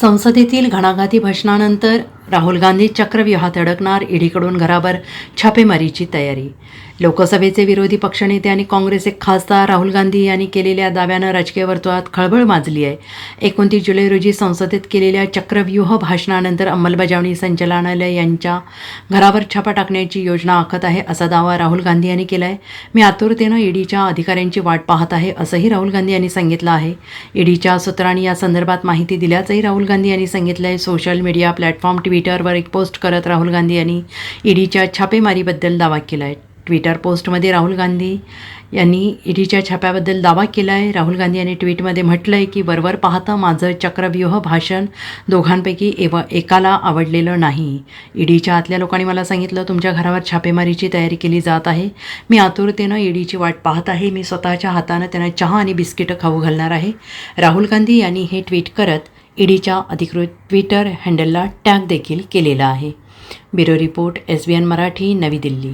संसदेतील घणाघाती भाषणानंतर राहुल गांधी चक्रव्यूहात अडकणार ईडीकडून घरावर छापेमारीची तयारी. लोकसभेचे विरोधी पक्षनेते आणि काँग्रेसचे खासदार राहुल गांधी यांनी केलेल्या दाव्यानं राजकीय वर्तुळात खळबळ माजली आहे. एकोणतीस जुलै रोजी संसदेत केलेल्या चक्रव्यूह भाषणानंतर अंमलबजावणी संचालनालय यांच्या घरावर छापा टाकण्याची योजना आखत आहे असा दावा राहुल गांधी यांनी केला आहे मी आतुरतेनं ईडीच्या अधिकाऱ्यांची वाट पाहत आहे असंही राहुल गांधी यांनी सांगितलं आहे. ईडीच्या सूत्रांनी या संदर्भात माहिती दिल्याचंही राहुल गांधी यांनी सांगितलं आहे सोशल मीडिया प्लॅटफॉर्म ट्विटरवर एक पोस्ट करत राहुल गांधी यांनी ईडीच्या छापेमारीबद्दल दावा केला आहे ट्विटर पोस्टमध्ये राहुल गांधी यांनी ईडीच्या छाप्याबद्दल दावा केला आहे राहुल गांधी यांनी ट्विटमध्ये म्हटलं आहे की वरवर पाहता माझं चक्रव्यूह भाषण दोघांपैकी एव एकाला आवडलेलं नाही. ईडीच्या आतल्या लोकांनी मला सांगितलं तुमच्या घरावर छापेमारीची तयारी केली जात आहे. मी आतुरतेनं ईडीची वाट पाहत आहे. मी स्वतःच्या हातानं त्यांना चहा आणि बिस्किटं खाऊ घालणार आहे. राहुल गांधी यांनी हे ट्विट करत ईडीच्या अधिकृत ट्विटर हँडलला टॅग देखील केलेला आहे. Bureau report S B N Marathi Navi Delhi.